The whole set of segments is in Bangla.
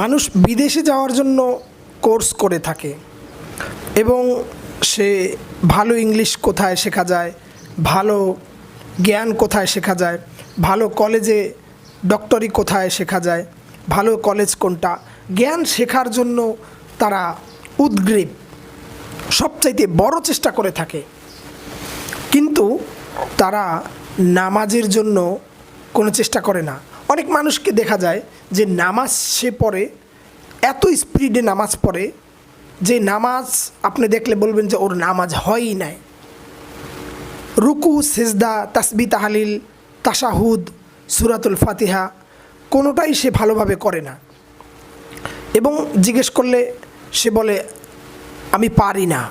মানুষ বিদেশে যাওয়ার জন্য কোর্স করে থাকে এবং সে ভালো ইংলিশ কোথায় শেখা যায়, ভালো জ্ঞান কোথায় শেখা যায়, ভালো কলেজে ডক্টরি কোথায় শেখা যায়, ভালো কলেজ কোনটা, জ্ঞান শেখার জন্য তারা উদ্গ্রীব, সবচাইতে বড় চেষ্টা করে থাকে। কিন্তু তারা নামাজের জন্য কোনো চেষ্টা করে না। অনেক মানুষকে দেখা যায় যে নামাজ সে পড়ে, এত স্পিডে নামাজ পড়ে যে নামাজ আপনি দেখলে বলবেন যে ওর নামাজ হয়ই নাই। রুকু, সেজদা, তাসবি, তাহালিল তাসাহুদ সুরাতুল ফাতিহা কোনোটাই সে ভালোভাবে করে না। এবং জিজ্ঞেস করলে সে বলে, আমি পারি না।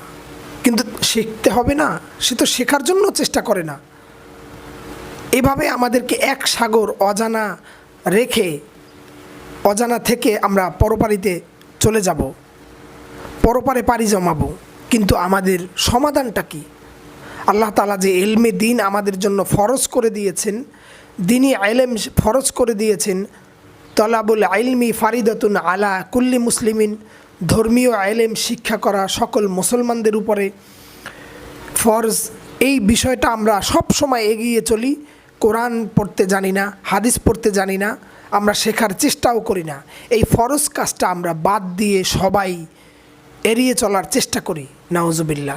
কিন্তু শিখতে হবে না, সে তো শেখার জন্য চেষ্টা করে না। এভাবে আমাদেরকে এক সাগর অজানা রেখে, অজানা থেকে আমরা পরপারিতে চলে যাব। পরপারে পাড়ি জমাবো। কিন্তু আমাদের সমাধানটা কি? আল্লাহ তালা যে এলমে দিন আমাদের জন্য ফরজ করে দিয়েছেন, দিনই আইলেম ফরজ করে দিয়েছেন, তলাবুল আইলমি ফারিদতুন আলা কুল্লি মুসলিমিন, ধর্মীয় আইলেম শিক্ষা করা সকল মুসলমানদের উপরে ফরজ। এই বিষয়টা আমরা সব সময় এগিয়ে চলি। কোরআন পড়তে জানি না, হাদিস পড়তে জানি না, আমরা শেখার চেষ্টাও করি না। এই ফরজ কাজটা আমরা বাদ দিয়ে সবাই এড়িয়ে চলার চেষ্টা করি নাউজুবিল্লা